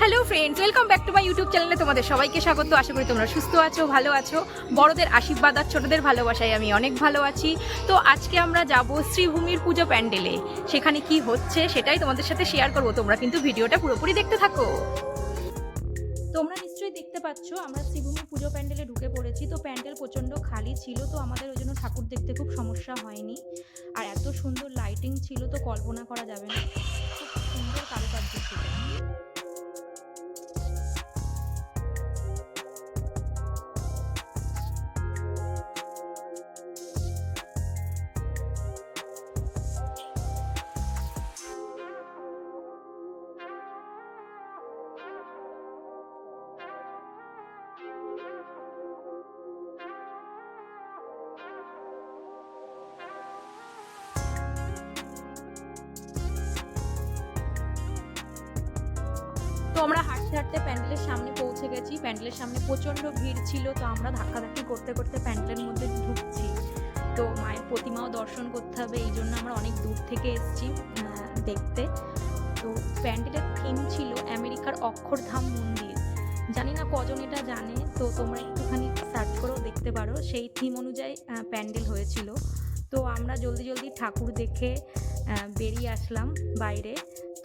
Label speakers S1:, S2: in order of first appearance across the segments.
S1: Friends welcome back to my YouTube চ্যানেলে তোমাদের সবাইকে স্বাগত। আশা করি তোমরা সুস্থ আছো, ভালো আছো। বড়দের আশীর্বাদ আর ছোটদের ভালোবাসায় আমি অনেক ভালো আছি। তো আজকে আমরা যাব শ্রীভূমির পুজো প্যান্ডেলে। সেখানে কি হচ্ছে সেটাই তোমাদের সাথে শেয়ার করব। তোমরা কিন্তু ভিডিওটা পুরোপুরি দেখতে থাকো। তোমরা নিশ্চয়ই দেখতে পাচ্ছ, আমরা শ্রীভূমি পুজো প্যান্ডেলে ঢুকে পড়েছি। তো প্যান্ডেল প্রচণ্ড খালি ছিল, তো আমাদের ওই জন্য ঠাকুর দেখতে খুব সমস্যা হয়নি। আর এত সুন্দর লাইটিং ছিল, তো কল্পনা করা যাবে না। খুব সুন্দর তো আমরা হাঁটতে হাঁটতে প্যান্ডেলের সামনে পৌঁছে গেছি। প্যান্ডেলের সামনে প্রচণ্ড ভিড় ছিল, তো আমরা ধাক্কাধাক্কি করতে করতে প্যান্ডেলের মধ্যে ঢুকছি। তো মায়ের প্রতিমাও দর্শন করতে হবে, এই জন্য আমরা অনেক দূর থেকে এসেছি দেখতে। তো প্যান্ডেলের থিম ছিল আমেরিকার অক্ষরধাম মন্দির। জানি না কজন এটা জানে, তো তোমরা একটুখানি সার্চ করেও দেখতে পারো। সেই থিম অনুযায়ী প্যান্ডেল হয়েছিল। তো আমরা জলদি জলদি ঠাকুর দেখে বেরিয়ে আসলাম বাইরে।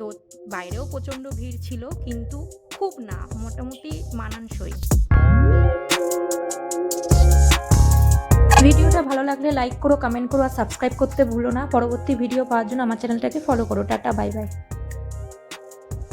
S1: তো বাইরেও প্রচণ্ড ভিড় ছিল, কিন্তু খুব না, মোটামুটি মানানসই। ভিডিওটা ভালো লাগলে লাইক করো কমেন্ট করো আর সাবস্ক্রাইব করতে ভুলো না। পরবর্তী ভিডিও পাওয়ার জন্য আমার চ্যানেলটাকে ফলো করো। Tata bye bye